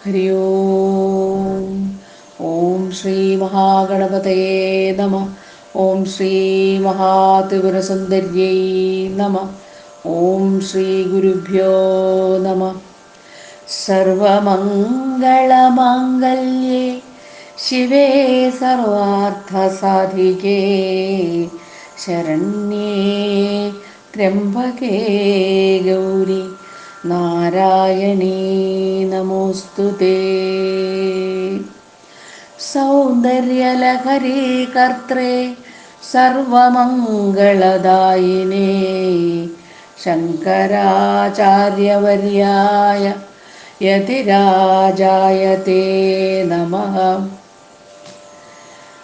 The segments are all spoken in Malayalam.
ഹരി ഓം ഓം ശ്രീ മഹാഗണപതയേ നമ ഓം ശ്രീ മഹാത്രിപുരസുന്ദര്യൈ നമ ഓം ശ്രീ ഗുരുഭ്യോ നമ സർവമംഗളമാംഗല്യേ ശിവേ സർവാർത്ഥസാധികേ ശരണ്യേ ത്രംബകേ ഗൗരി നാരായണീ നമോസ്തു സൗന്ദര്യലഹരി കർത്രേ സർവമംഗളദായിനേ. ശങ്കരാചാര്യവര്യായ യതിരാജായ തേ നമ.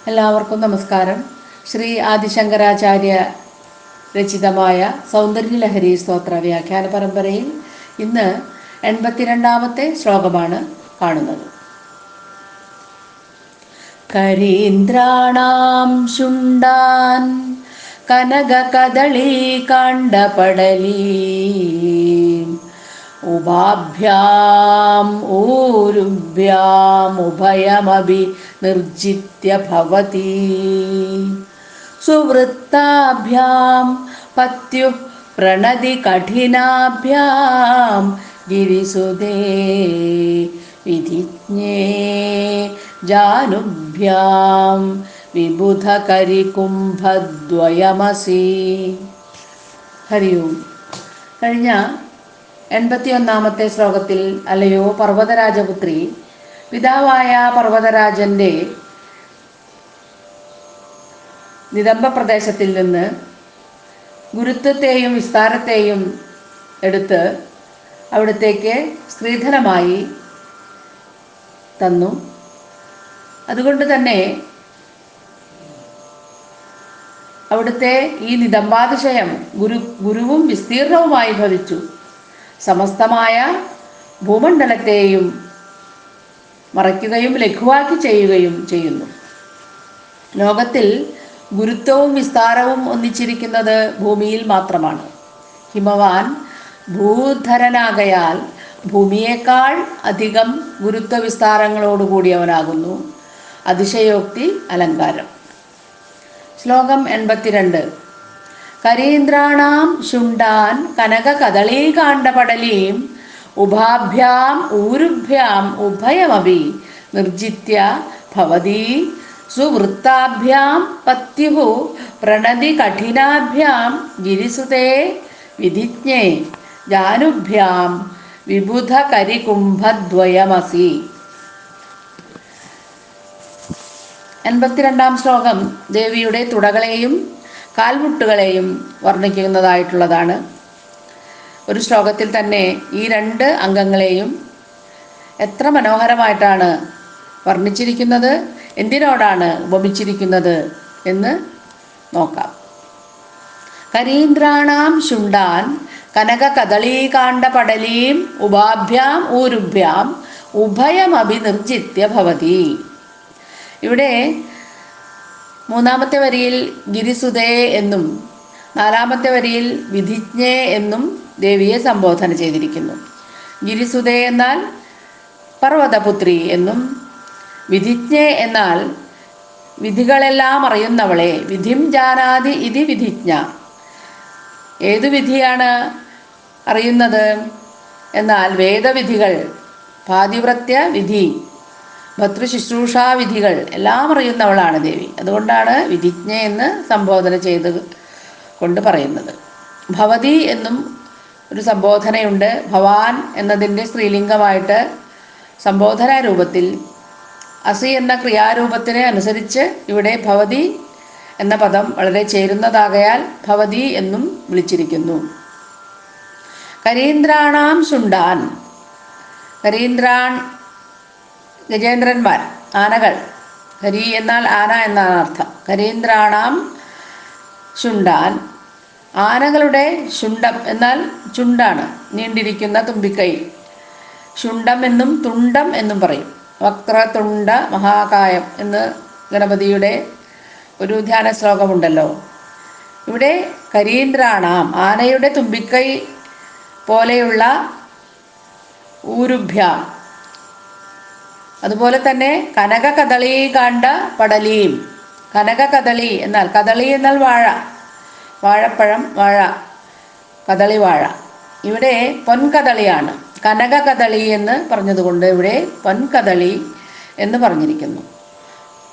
എല്ലാവർക്കും നമസ്കാരം. ശ്രീ ആദിശങ്കരാചാര്യ രചിതമായ സൗന്ദര്യലഹരി സ്തോത്ര വ്യാഖ്യാന പരമ്പരയിൽ ഇന്ന് എൺപത്തിരണ്ടാമത്തെ ശ്ലോകമാണ് കാണുന്നത്. കരീന്ദ്രാണാം ശുണ്ടാൻ കനക കദളീ കാണ്ഡപടലീ. ഉപാഭ്യാം ഊരുഭ്യാമുഭയമഭി നിർജിത്യ ഭവതി. സുവൃത്താഭ്യാം പത്യു പ്രണതി കഠിനാഭ്യാം ഗിരിസുതേ വിധിജ്ഞേ ജാനുഭ്യാം വിബുധകരികുംഭദ്വയമസി. ഹരി ഓം കഴിഞ്ഞ എൺപത്തിയൊന്നാമത്തെ ശ്ലോകത്തിൽ അല്ലയോ പർവതരാജപുത്രി പിതാവായ പർവതരാജന്റെ നിതംബ പ്രദേശത്തിൽ നിന്ന് ഗുരുത്വത്തെയും വിസ്താരത്തെയും എടുത്ത് അവിടത്തേക്ക് സ്ത്രീധനമായി തന്നു. അതുകൊണ്ട് തന്നെ അവിടുത്തെ ഈ നിതംബാതിശയം ഗുരു ഗുരുവും വിസ്തീർണവുമായി ഭവിച്ചു. സമസ്തമായ ഭൂമണ്ഡലത്തെയും മറയ്ക്കുകയും ലഘുവാക്കി ചെയ്യുകയും ചെയ്യുന്നു. ലോകത്തിൽ ഗുരുത്വവും വിസ്താരവും ഒന്നിച്ചിരിക്കുന്നത് ഭൂമിയിൽ മാത്രമാണ്. ഹിമവാൻ ഭൂധരനാകയാൽ ഭൂമിയേക്കാൾ അധികം ഗുരുത്വ വിസ്താരങ്ങളോടുകൂടിയവനാകുന്നു അതിശയോക്തി അലങ്കാരം. ശ്ലോകം എൺപത്തിരണ്ട്. കരീന്ദ്രാണാം ശുണ്ടാൻ കനക കദളീകാണ്ഡപടലീം ഉഭാഭ്യാം ഊരുഭ്യാം ഉഭയമപി നിർജിത്യ ഭവതി സുവൃത്താഭ്യാം പത്യു പ്രണതി കഠിനാഭ്യാം ഗിരിസുതേ വിധിജ്ഞേ ജാനുഭ്യാം വിബുധ കരികുംഭദ്വയമസി എൺപത്തിരണ്ടാം ശ്ലോകം ദേവിയുടെ തുടകളെയും കാൽമുട്ടുകളെയും വർണിക്കുന്നതായിട്ടുള്ളതാണ്. ഒരു ശ്ലോകത്തിൽ തന്നെ ഈ രണ്ട് അംഗങ്ങളെയും എത്ര മനോഹരമായിട്ടാണ് വർണിച്ചിരിക്കുന്നത്. എന്തിനോടാണ് ഉപമിച്ചിരിക്കുന്നത് എന്ന് നോക്കാം. കരീന്ദ്രാണാം ശുണ്ടാൻ കനക കദളീകാണ്ഡ പടലീം ഉപാഭ്യാം ഊരുഭ്യാം ഉഭയമഭി ഭവതി. ഇവിടെ മൂന്നാമത്തെ വരിയിൽ ഗിരിസുതേ എന്നും നാലാമത്തെ വരിയിൽ വിധിജ്ഞേ എന്നും ദേവിയെ സംബോധന ചെയ്തിരിക്കുന്നു. ഗിരിസുതേ എന്നാൽ പർവതപുത്രി എന്നും വിധിജ്ഞേ എന്നാൽ വിധികളെല്ലാം അറിയുന്നവളെ വിധിം ജാനാതി ഇതി വിധിജ്ഞ. ഏതു വിധിയാണ് അറിയുന്നത്? എന്നാൽ വേദവിധികൾ പാതിവ്രത്യ വിധി ഭർത്തൃശുശ്രൂഷാ വിധികൾ എല്ലാം അറിയുന്നവളാണ് ദേവി. അതുകൊണ്ടാണ് വിധിജ്ഞ എന്ന് സംബോധന ചെയ്ത് കൊണ്ട് പറയുന്നത്. ഭവതി എന്നും ഒരു സംബോധനയുണ്ട്. ഭവാൻ എന്നതിന്റെ സ്ത്രീലിംഗമായിട്ട് സംബോധന രൂപത്തിൽ അസി എന്ന ക്രിയാരൂപത്തിനെ അനുസരിച്ച് ഇവിടെ ഭവതി എന്ന പദം വളരെ ചേരുന്നതാകയാൽ ഭവതി എന്നും വിളിച്ചിരിക്കുന്നു. കരീന്ദ്രാണാം ശുണ്ടാൻ. കരീന്ദ്രാൻ ഗജേന്ദ്രന്മാർ ആനകൾ. കരി എന്നാൽ ആന എന്നാണ് അർത്ഥം. കരീന്ദ്രാണാം ശുണ്ടാൻ. ആനകളുടെ ശുണ്ടം എന്നാൽ ചുണ്ടാണ് നീണ്ടിരിക്കുന്ന തുമ്പിക്കൈ. ശുണ്ടം എന്നും തുണ്ടം എന്നും പറയും. വക്രതുണ്ട മഹാകായം എന്ന് ഗണപതിയുടെ ഒരു ധ്യാന ശ്ലോകമുണ്ടല്ലോ. ഇവിടെ കരീന്ദ്രാണാം ആനയുടെ തുമ്പിക്കൈ പോലെയുള്ള ഊരുഭ്യ. അതുപോലെ തന്നെ കനക കദളി കാണ്ട പടലിയും കനക കദളി എന്നാൽ കദളി എന്നാൽ വാഴ. വാഴപ്പഴം വാഴ. കദളി വാഴ. ഇവിടെ പൊൻകദളിയാണ്. കനക കദളി എന്ന് പറഞ്ഞതുകൊണ്ട് ഇവിടെ പൊൻകദളി എന്ന് പറഞ്ഞിരിക്കുന്നു.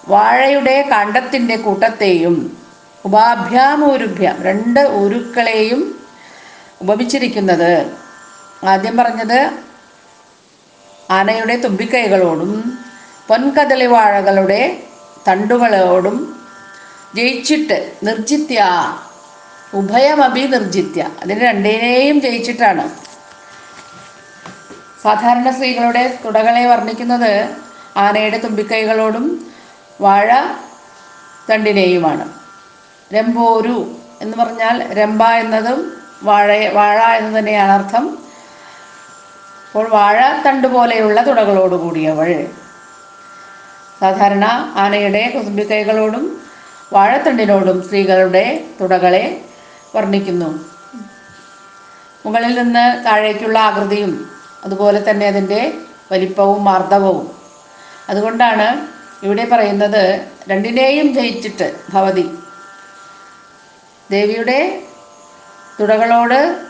വാഴയുടെ കണ്ടത്തിന്റെ കൂട്ടത്തെയും ഉപാഭ്യാം ഊരുഭ്യാം രണ്ട് ഉരുക്കളെയും ഉപമിച്ചിരിക്കുന്നത്. ആദ്യം പറഞ്ഞത് ആനയുടെ തുമ്പിക്കൈകളോടും പൊൻകദളി വാഴകളുടെ തണ്ടുകളോടും ജയിച്ചിട്ട് നിർജിത്യ ഉഭയമഭി നിർജിത്യ അതിന് രണ്ടിനെയും ജയിച്ചിട്ടാണ്. സാധാരണ സ്ത്രീകളുടെ തുടകളെ വർണിക്കുന്നത് ആനയുടെ തുമ്പിക്കൈകളോടും വാഴ തണ്ടിനെയുമാണ്. രംബോരു എന്ന് പറഞ്ഞാൽ രംബ എന്നതും വാഴ വാഴ എന്ന് തന്നെയാണ് അർത്ഥം. അപ്പോൾ വാഴ തണ്ട് പോലെയുള്ള തുടകളോട് കൂടിയവൾ. സാധാരണ ആനയുടെ കുസുമ്പിക്കൈകളോടും വാഴത്തണ്ടിനോടും സ്ത്രീകളുടെ തുടകളെ വർണിക്കുന്നു. മുകളിൽ നിന്ന് താഴേക്കുള്ള ആകൃതിയും അതുപോലെ തന്നെ അതിന്റെ വലിപ്പവും മർദ്ദവും. അതുകൊണ്ടാണ് ഇവിടെ പറയുന്നത് രണ്ടിനെയും ജയിച്ചിട്ട് ഭവതി. ദേവിയുടെ തുടകളോട്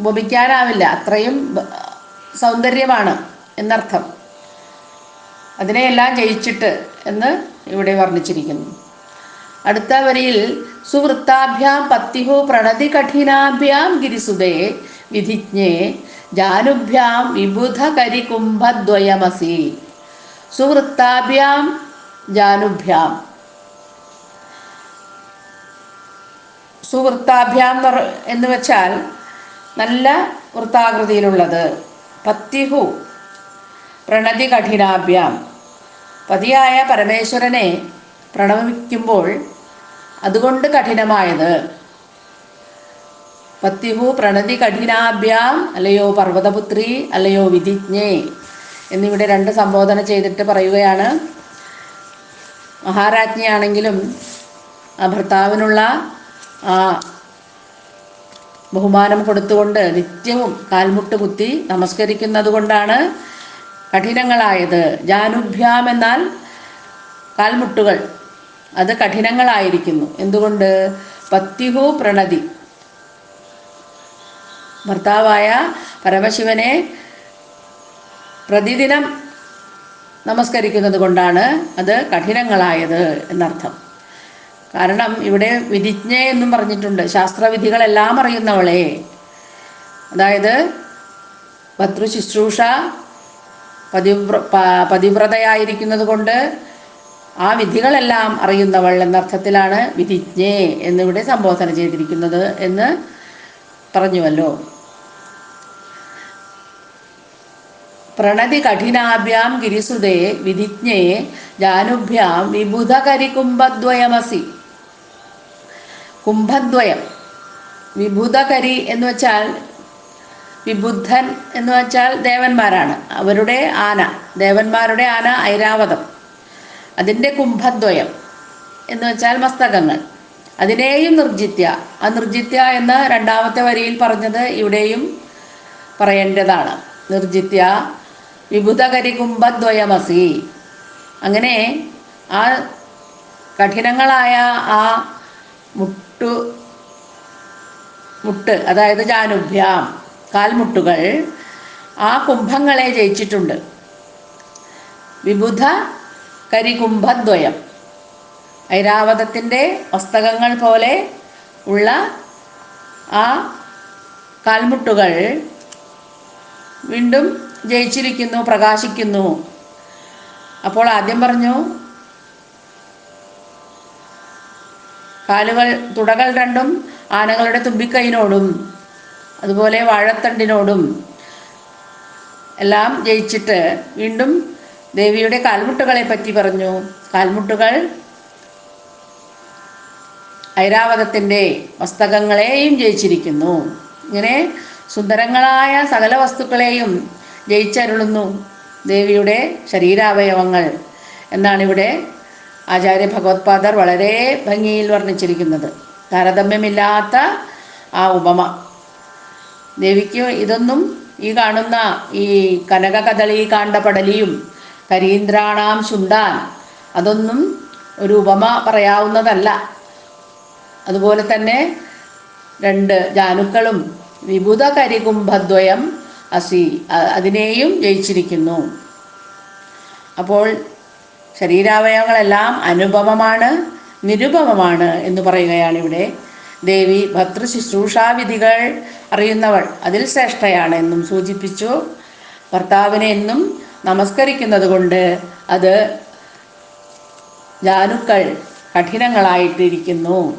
ഉപമിക്കാനാവില്ല അത്രയും സൗന്ദര്യമാണ് എന്നർത്ഥം. അതിനെയെല്ലാം ജയിച്ചിട്ട് എന്ന് ഇവിടെ വർണിച്ചിരിക്കുന്നു. അടുത്ത വരിയിൽ സുവൃത്താഭ്യാം പത്തിഹു പ്രണതി കഠിനാഭ്യാം ഗിരിസുതേ വിധിജ്ഞേ ജാനുഭ്യാം വിബുധ കരികുംഭദ്വയമസി സുവൃത്താഭ്യാം ജാനുഭ്യാം സുവൃത്താഭ്യാം എന്ന് വെച്ചാൽ നല്ല വൃത്താകൃതിയിലുള്ളത്. പത്തിഹു. പ്രണതി കഠിനാഭ്യാം. പതിയായ പരമേശ്വരനെ പ്രണമിക്കുമ്പോൾ അതുകൊണ്ട് കഠിനമായത്. പത്തിഹു പ്രണതി കഠിനാഭ്യാം അല്ലയോ പർവതപുത്രി അല്ലയോ വിധിജ്ഞേ. എന്നിവിടെ രണ്ട് സംബോധന ചെയ്തിട്ട് പറയുകയാണ്. മഹാരാജ്ഞിയാണെങ്കിലും ആ ഭർത്താവിനുള്ള ആ ബഹുമാനം കൊടുത്തുകൊണ്ട് നിത്യവും കാൽമുട്ട് കുത്തി നമസ്കരിക്കുന്നത് കൊണ്ടാണ് കഠിനങ്ങളായത്. ജാനുഭ്യാം എന്നാൽ കാൽമുട്ടുകൾ. അത് കഠിനങ്ങളായിരിക്കുന്നു. എന്തുകൊണ്ട്? പത്തിഹു പ്രണതി. ഭർത്താവായ പരമശിവനെ പ്രതിദിനം നമസ്കരിക്കുന്നത് കൊണ്ടാണ് അത് കഠിനങ്ങളായത് എന്നർത്ഥം. കാരണം ഇവിടെ വിധിജ്ഞ എന്നും പറഞ്ഞിട്ടുണ്ട്. ശാസ്ത്രവിധികളെല്ലാം അറിയുന്നവളെ. അതായത് ഭർത്തൃ ശുശ്രൂഷ പതിവ്ര പതിവ്രതയായിരിക്കുന്നത് കൊണ്ട് ആ വിധികളെല്ലാം അറിയുന്നവൾ എന്നർത്ഥത്തിലാണ് വിധിജ്ഞേ എന്നിവിടെ സംബോധന ചെയ്തിരിക്കുന്നത് എന്ന് പറഞ്ഞുവല്ലോ. പ്രണതി കഠിനാഭ്യാം ഗിരിസുതേ വിധിജ്ഞേ ജാനുഭ്യാം വിബുധകരി കുംഭദ്വയമസി കുംഭദ്വയം. വിബുധകരി എന്ന് വെച്ചാൽ വിബുദ്ധൻ എന്ന് വെച്ചാൽ ദേവന്മാരാണ്. അവരുടെ ആന ദേവന്മാരുടെ ആന ഐരാവതം. അതിന്റെ കുംഭദ്വയം എന്ന് വെച്ചാൽ മസ്തകങ്ങൾ. അതിനെയും നിർജിത്യ. ആ നിർജിത്യ എന്ന് രണ്ടാമത്തെ വരിയിൽ പറഞ്ഞത് ഇവിടെയും പറയേണ്ടതാണ്. നിർജിത്യ വിഭുതകരി കുംഭദ്വയമസി അങ്ങനെ ആ കഠിനങ്ങളായ ആ മുട്ടു മുട്ട് അതായത് ജാനുഭ്യാം കാൽമുട്ടുകൾ ആ കുംഭങ്ങളെ ജയിച്ചിട്ടുണ്ട്. വിബുധ കരികുംഭദ്വയം ഐരാവതത്തിന്റെ വസ്തകങ്ങൾ പോലെ ഉള്ള ആ കാൽമുട്ടുകൾ വീണ്ടും ജയിച്ചിരിക്കുന്നു പ്രകാശിക്കുന്നു. അപ്പോൾ ആദ്യം പറഞ്ഞു കാലുകൾ തുടകൾ രണ്ടും ആനകളുടെ തുമ്പിക്കൈനോടും അതുപോലെ വാഴത്തണ്ടിനോടും എല്ലാം ജയിച്ചിട്ട് വീണ്ടും ദേവിയുടെ കാൽമുട്ടുകളെ പറ്റി പറഞ്ഞു. കാൽമുട്ടുകൾ ഐരാവതത്തിന്റെ മസ്തകങ്ങളെയും ജയിച്ചിരിക്കുന്നു. ഇങ്ങനെ സുന്ദരങ്ങളായ സകല വസ്തുക്കളെയും ജയിച്ചരുളുന്നു. ദേവിയുടെ ശരീരാവയവങ്ങൾ എന്നാണ് ഇവിടെ ആചാര്യ ഭഗവത്പാദർ വളരെ ഭംഗിയിൽ വർണിച്ചിരിക്കുന്നത്. താരതമ്യമില്ലാത്ത ആ ഉപമ. ദേവിക്ക് ഇതൊന്നും ഈ കാണുന്ന ഈ കനക കദളി കാണ്ടപടലിയും കരീന്ദ്രാണാം ശുണ്ടാൻ അതൊന്നും ഒരു ഉപമ പറയാവുന്നതല്ല. അതുപോലെ തന്നെ രണ്ട് ജാനുക്കളും വിബുധ കരികുംഭദ്വയം അസി അതിനെയും ജയിച്ചിരിക്കുന്നു. അപ്പോൾ ശരീരാവയവങ്ങളെല്ലാം അനുഭവമാണ് നിരുപമമാണ് എന്ന് പറയുകയാണ് ഇവിടെ ദേവി ഭർത്തൃ ശുശ്രൂഷാവിധികൾ അറിയുന്നവൾ അതിൽ ശ്രേഷ്ഠയാണ് എന്നും സൂചിപ്പിച്ചു. ഭർത്താവിനെ എന്നും നമസ്കരിക്കുന്നത് കൊണ്ട് അത് ജാനുക്കൾ കഠിനങ്ങളായിട്ടിരിക്കുന്നു.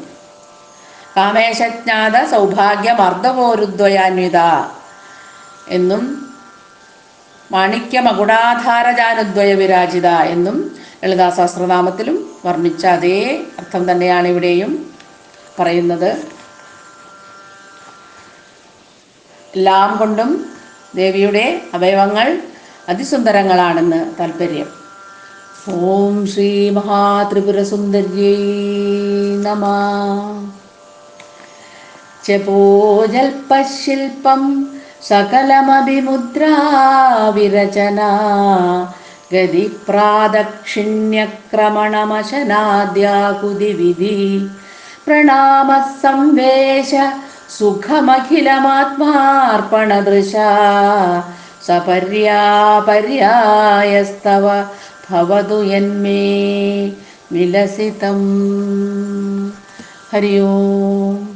കാമേശജ്ഞാത സൗഭാഗ്യമർദ്ദപോരുദ്വയാന്വിത. എന്നും മാണിക്യ വിരാജിത എന്നും ലളിതാ സഹസ്രനാമത്തിലും വർണിച്ച അതേ അർത്ഥം തന്നെയാണ് ഇവിടെയും പറയുന്നത്. എല്ലാം കൊണ്ടും ദേവിയുടെ അവയവങ്ങൾ അതിസുന്ദരങ്ങളാണെന്ന് താല്പര്യം ഓം ശ്രീ മഹാത്രിപുരസുന്ദര്യൈ നമ. ജപോജൽപശില്പം സകലമഭിമുദ്രാവിരചന. ഗതിപ്രാദക്ഷിണ്യക്രമണമശനാദ്യാകുതിവിധി. പ്രണാമ സംവേശ സുഖമഖിലമാത്മാർപ്പണദൃശ. സപര്യാപര്യായസ്തവ ഭവതു यन्मे വിലസിതം. हरि ഓം